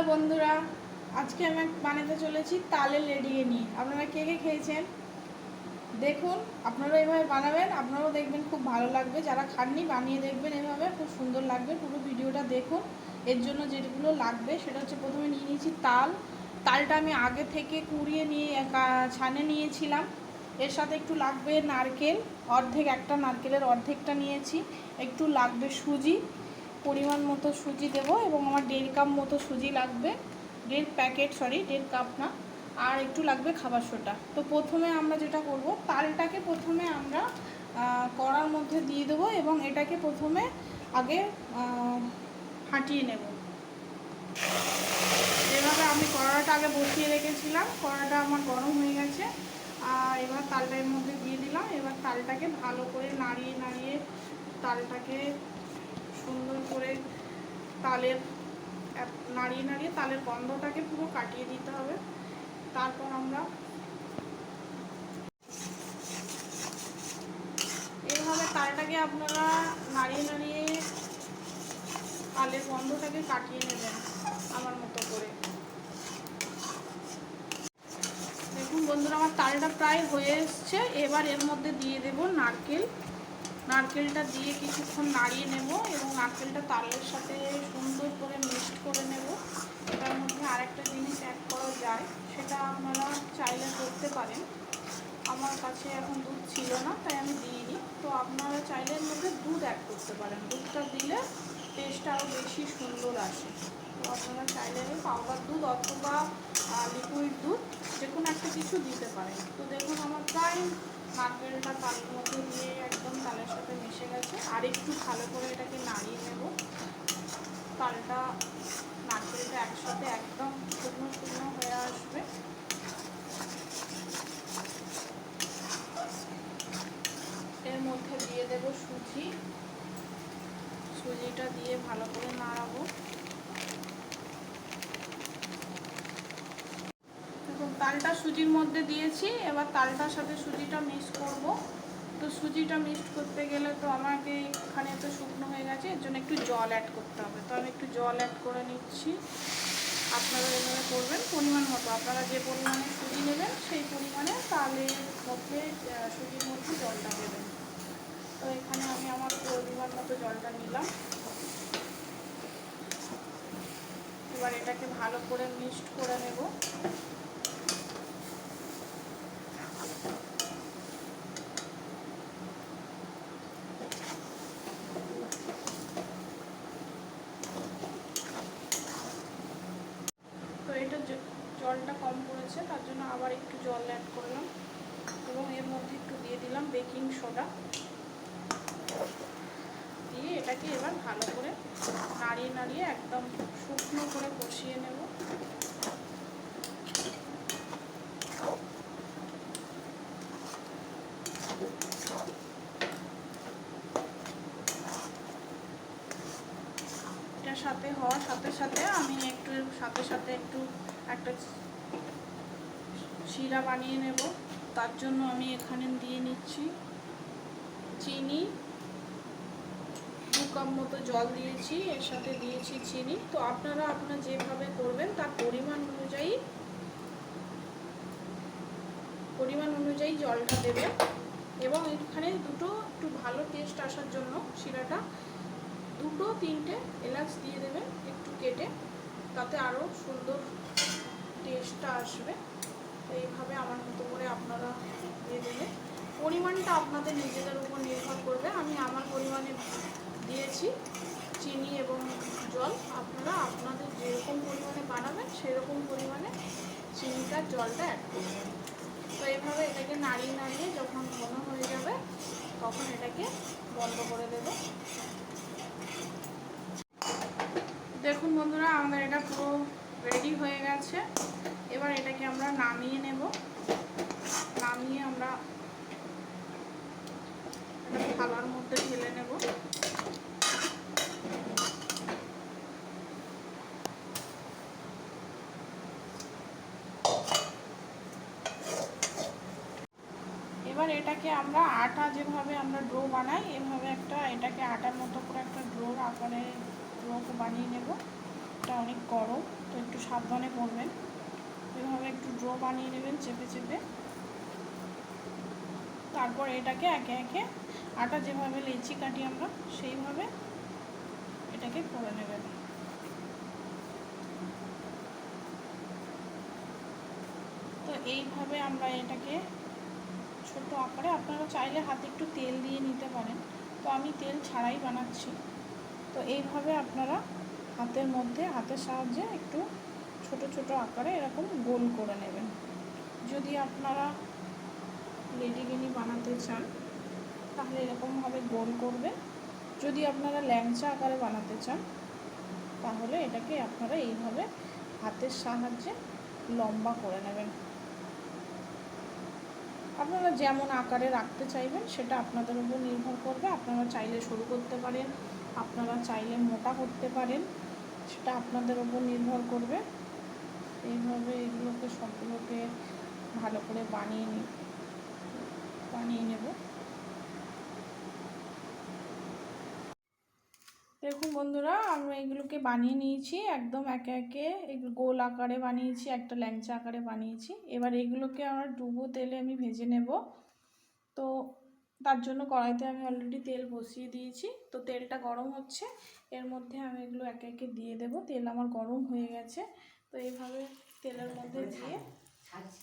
Hello বন্ধুরা, আজকে আমি বানাতে চলেছি তালের লেডিয়ে নিয়ে। আপনারা কে কে খেয়েছেন? দেখুন, আপনারা এভাবে বানাবেন, আপনারাও দেখবেন খুব ভালো লাগবে। যারা খাননি, বানিয়ে দেখবেন এভাবে, খুব সুন্দর লাগবে। পুরো ভিডিওটা দেখুন, এর জন্য যেগুলো লাগবে সেটা হচ্ছে প্রথমে নিয়ে নিয়েছি তাল। তালটা আমি আগে থেকে কুড়িয়ে নিয়ে ছানে নিয়েছিলাম। এর সাথে একটু লাগবে নারকেল, অর্ধেক, একটা নারকেলের অর্ধেকটা নিয়েছি। একটু লাগবে সুজি। পরিমাণ মতো সুজি দেব এবং আমার দেড় কাপ মতো সুজি লাগবে। দেড় প্যাকেট সরি দেড় কাপ না। আর একটু লাগবে খাবার সোটা তো প্রথমে আমরা যেটা করব, তালটাকে প্রথমে আমরা কড়ার মধ্যে দিয়ে দেবো এবং এটাকে প্রথমে আগে ফাটিয়ে নেব। এভাবে আমি কড়াটা আগে বসিয়ে রেখেছিলাম। কড়াটা আমার গরম হয়ে গেছে। আর এবার তালটা এর মধ্যে দিয়ে দিলাম। এবার তালটাকে ভালো করে নাড়িয়ে নাড়িয়ে তালটাকে সুন্দর করে তালের নাড়িয়ে নাড়িয়ে তালের গন্ধটাকে পুরো কাটিয়ে দিতে হবে। তারপর আমরা এইভাবে তালটাকে আপনারা নাড়িয়ে নাড়িয়ে তালের গন্ধটাকে কাটিয়ে নেবেন আমার মতো করে। দেখুন বন্ধুরা, আমার তালটা প্রায় হয়ে এসছে। এবার এর মধ্যে দিয়ে দেব নারকেল। নারকেলটা দিয়ে কিছুক্ষণ নাড়িয়ে নেব এবং নারকেলটা তালের সাথে সুন্দর করে মিক্সড করে নেব। এটার মধ্যে আরেকটা জিনিস অ্যাড করা যায়, সেটা আপনারা চাইলে করতে পারেন। আমার কাছে এখন দুধ ছিল না, তাই আমি দিইনি। তো আপনারা চাইলে এর মধ্যে দুধ অ্যাড করতে পারেন। দুধটা দিলে টেস্টটা আরও বেশি সুন্দর আসে। তো আপনারা চাইলে পাউডার দুধ অথবা লিকুইড দুধ যে কোনো একটা কিছু দিতে পারেন। তো দেখুন, আমার প্রায় নারকেলটা তালের মধ্যে দিয়ে একদম তালের সাথে মিশে গেছে। আর একটু ভালো করে এটাকে নাড়িয়ে নেব। তালটা নারকেলটা একসাথে একদম শুকনো শুকনো হয়ে আসবে। এর মধ্যে দিয়ে দেব সুজি। সুজিটা দিয়ে ভালো করে নাড়াবো দেখুন তালটা সুজির মধ্যে দিয়েছি, এবার তালটার সাথে সুজিটা মিক্স করব। তো সুজিটা মিক্স করতে গেলে তো আমাকে এখানে তো শুকনো হয়ে গেছে, এর জন্য একটু জল অ্যাড করতে হবে। তো আমি একটু জল অ্যাড করে নিচ্ছি। আপনারা এভাবে করবেন, পরিমাণ মতো। আপনারা যে পরিমাণে সুজি নেবেন, সেই পরিমাণে তালের মধ্যে সুজির মধ্যে জলটা দেবেন। তো এখানে আমি আমার পরিমাণ মতো জলটা নিলাম। এবার এটাকে ভালো করে মিক্সড করে নেব। এটা জলটা কম পড়েছে, তার জন্য আবার একটু জল অ্যাড করলাম এবং এর মধ্যে একটু দিয়ে দিলাম বেকিং সোডা দিয়ে এটাকে এবার ভালো করে নাড়িয়ে নাড়িয়ে একদম শুকনো করে কষিয়ে নেব। সাথে হওয়ার সাথে সাথে আমি একটু সাথে সাথে একটু একটা শিরা বানিয়ে নেব। তার জন্য আমি এখানে দিয়ে নিচ্ছি চিনি। দু কাপ মতো জল দিয়েছি, এর সাথে দিয়েছি চিনি। তো আপনারা আপনারা যেভাবে করবেন তার পরিমাণ অনুযায়ী পরিমাণ অনুযায়ী জলটা দেবেন। এবং এখানে দুটো একটু ভালো টেস্ট আসার জন্য শিরাটা দুটো তিনটে এলাচ দিয়ে দেবেন একটু কেটে, তাতে আরও সুন্দর টেস্টটা আসবে। এইভাবে আমার মতো করে আপনারা দিয়ে দেবেন। পরিমাণটা আপনাদের নিজেদের উপর নির্ভর করবে। আমি আমার পরিমাণে দিয়েছি চিনি এবং জল। আপনারা আপনাদের যেরকম পরিমাণে বানাবেন, সেরকম পরিমাণে চিনিটার জলটা অ্যাড করবেন। তো এইভাবে এটাকে নাড়িয়ে নাড়িয়ে যখন ঘন হয়ে যাবে, তখন এটাকে বন্ধ করে দেবো দেখুন বন্ধুরা আমাদের এটা পুরো রেডি হয়ে গেছে। এবার এটাকে আমরা নামিয়ে নেব। নামিয়ে আমরা থালার মধ্যে ঢেলে নেব। এবার এটাকে আমরা আটা যেভাবে আমরা ড্রো বানাই, এভাবে একটা এটাকে আটার মতো করে একটা ড্রোর আকারে ড্রো বানিয়ে নেব। এটা অনেক গরম। তো একটু সাবধানে করবেন এভাবে একটু ড্র বানিয়ে নেবেন চেপে চেপে। তারপর এটাকে একে একে আটা যেভাবে লেচি কাটি আমরা, সেইভাবে এটাকে করে নেবেন। তো এইভাবে আমরা এটাকে ছোট আকারে, আপনারা চাইলে হাতে একটু তেল দিয়ে নিতে পারেন। তো আমি তেল ছাড়াই বানাচ্ছি। তো এইভাবে আপনারা হাতের মধ্যে, হাতের সাহায্যে একটু ছোট ছোট আকারে এরকম গোল করে নেবেন। যদি আপনারা লেডিগিনি বানাতে চান, তাহলে এরকমভাবে গোল করবে। যদি আপনারা ল্যাংচা আকারে বানাতে চান, তাহলে এটাকে আপনারা এইভাবে হাতের সাহায্যে লম্বা করে নেবেন। আপনারা যেমন আকারে রাখতে চাইবেন, সেটা আপনাদের উপর নির্ভর করবে। আপনারা চাইলে শুরু করতে পারেন, আপনারা চাইলে মোটা করতে পারেন। সেটা আপনাদের উপর নির্ভর করবে। এইভাবে এগুলোকে সবগুলোকে ভালো করে বানিয়ে নি, বানিয়ে নেব। দেখুন বন্ধুরা আমি এগুলোকে বানিয়ে নিয়েছি, একদম একে একে গোল আকারে বানিয়েছি, একটা ল্যাংচা আকারে বানিয়েছি। এবার এগুলোকে আমার ডুবো তেলে আমি ভেজে নেব। তো তার জন্য কড়াইতে আমি অলরেডি তেল বসিয়ে দিয়েছি। তো তেলটা গরম হচ্ছে, এর মধ্যে আমি এগুলো একে একে দিয়ে দেব। তেল আমার গরম হয়ে গেছে, তো এইভাবে তেলের মধ্যে দিয়ে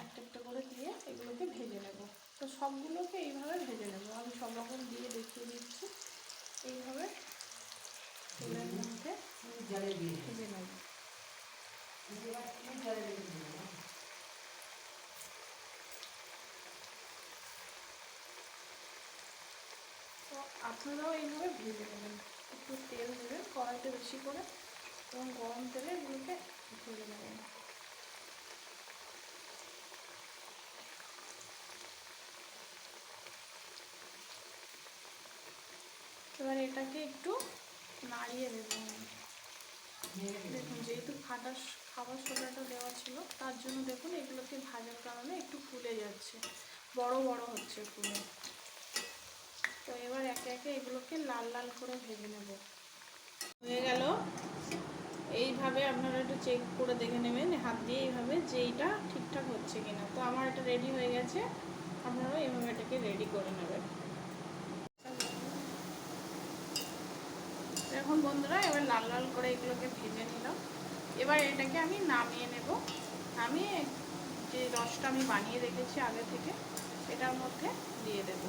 একটা একটা করে দিয়ে এগুলোকে ভেজে নেব। তো সবগুলোকে এইভাবে ভেজে নেব। আমি সব রকম দিয়ে দেখিয়ে দিচ্ছি। এইভাবে তেলের মধ্যে ভেজে নেব তো আপনারাও এইভাবে ভেজে নেবেন। একটু তেল দেবেন কড়াইতে বেশি করে এবং গরম তেলে এগুলোকে ভেজে নেবেন। এবার এটাকে একটু নাড়িয়ে দেবো দেখুন, যেহেতু ফাটা খাবার সোডাটা দেওয়া ছিল, তার জন্য দেখুন এগুলোকে ভাজার কারণে একটু ফুলে যাচ্ছে। বড় বড় হচ্ছে ফুলে। একে একে এগুলোকে লাল লাল করে ভেজে নেব। হয়ে গেল। এইভাবে আপনারা একটু চেক করে দেখে নেবেন, হাত দিয়ে এইভাবে যে এইটা ঠিকঠাক হচ্ছে কিনা। তো আমার এটা রেডি হয়ে গেছে আপনারা এইভাবে এটাকে রেডি করে নেবেন। এখন বন্ধুরা, এবার লাল লাল করে এগুলোকে ভেজে নিলাম। এবার এটাকে আমি নামিয়ে নেব। আমি যে রসটা আমি বানিয়ে রেখেছি আগে থেকে, এটার মধ্যে দিয়ে দেব।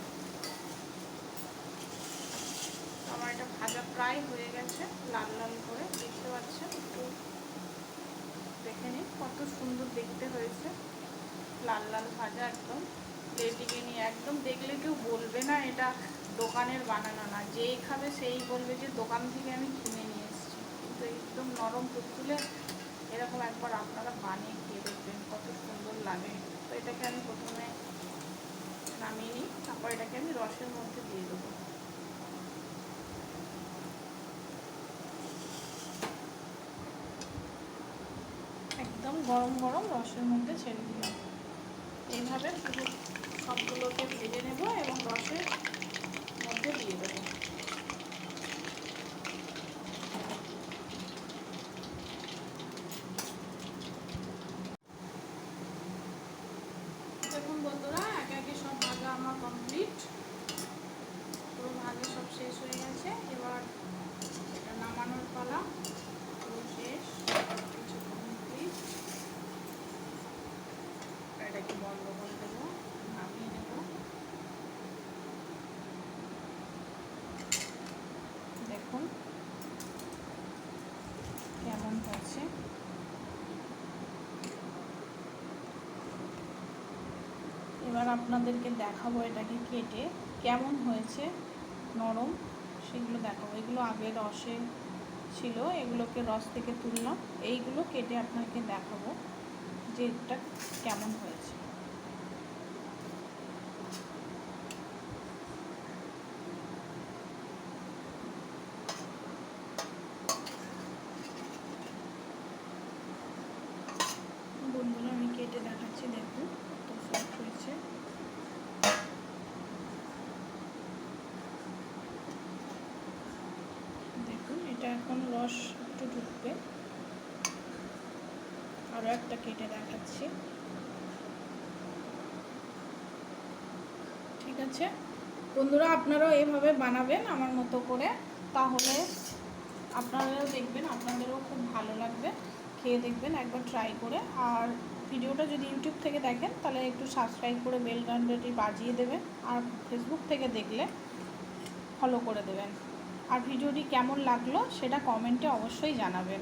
আমার এটা ভাজা প্রায় হয়ে গেছে, লাল লাল করে, দেখতে পাচ্ছেন? একটু দেখে নিন কত সুন্দর দেখতে হয়েছে। লাল লাল ভাজা একদম। লেডিকে নিয়ে একদম দেখলে কেউ বলবে না এটা দোকানের বানানো না। যেই খাবে সেই বলবে যে দোকান থেকে আমি কিনে নিয়ে এসেছি। কিন্তু একদম নরম তুলে এরকম একবার আপনারা বানিয়ে খেয়ে দেখবেন, কত সুন্দর লাগে। তো এটাকে আমি প্রথমে নামিয়ে নিই, তারপর এটাকে আমি রসের মধ্যে দিয়ে দেবো একদম গরম গরম রসের মধ্যে ছেড়ে দিলাম। এইভাবে পুরো সবগুলোকে ভেজে নেব এবং রসের মধ্যে দিয়ে দেবো দেখুন বন্ধুরা একে একে সব ভাজা আমার কমপ্লিট পুরো ভাজা সব শেষ হয়ে গেছে এবার এটা নামানোর পালা পুরো শেষ কিছু কমপ্লিট এটাকে বন্ধ করে দেবো নামিয়ে নেব দেখুন কেমন হচ্ছে এবার আপনাদেরকে দেখাবো এটাকে কেটে। কেমন হয়েছে? নরম। সেগুলো দেখাবো এগুলো আগে রসে ছিল। এগুলোকে রস থেকে তুললাম। এইগুলো কেটে আপনাকে দেখাবো যে এটা কেমন হয়েছে বন্ধুরা আমি কেটে দেখাচ্ছি দেখুন কত সফট হয়েছে দেখুন এটা এখন রস একটু ঢুকবে। আরও একটা কেটে দেখাচ্ছি। ঠিক আছে? বন্ধুরা আপনারাও এভাবে বানাবেন আমার মতো করে, তাহলে আপনারাও দেখবেন, আপনাদেরও খুব ভালো লাগবে। খেয়ে দেখবেন, একবার ট্রাই করে। আর ভিডিওটা যদি ইউটিউব থেকে দেখেন, তাহলে একটু সাবস্ক্রাইব করে বেল ঘন্টাটি বাজিয়ে দেবেন। আর ফেসবুক থেকে দেখলে ফলো করে দেবেন। আর ভিডিওটি কেমন লাগল সেটা কমেন্টে অবশ্যই জানাবেন।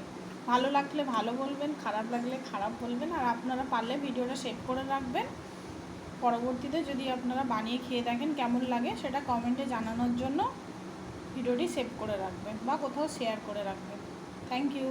ভালো লাগলে ভালো বলবেন, খারাপ লাগলে খারাপ বলবেন, আর আপনারা পারলে ভিডিওটা সেভ করে রাখবেন। পরবর্তীতে যদি আপনারা বানিয়ে খেয়ে দেখেন কেমন লাগে সেটা কমেন্টে জানানোর জন্য ভিডিওটি সেভ করে রাখবেন বা কোথাও শেয়ার করে রাখবেন। Thank you.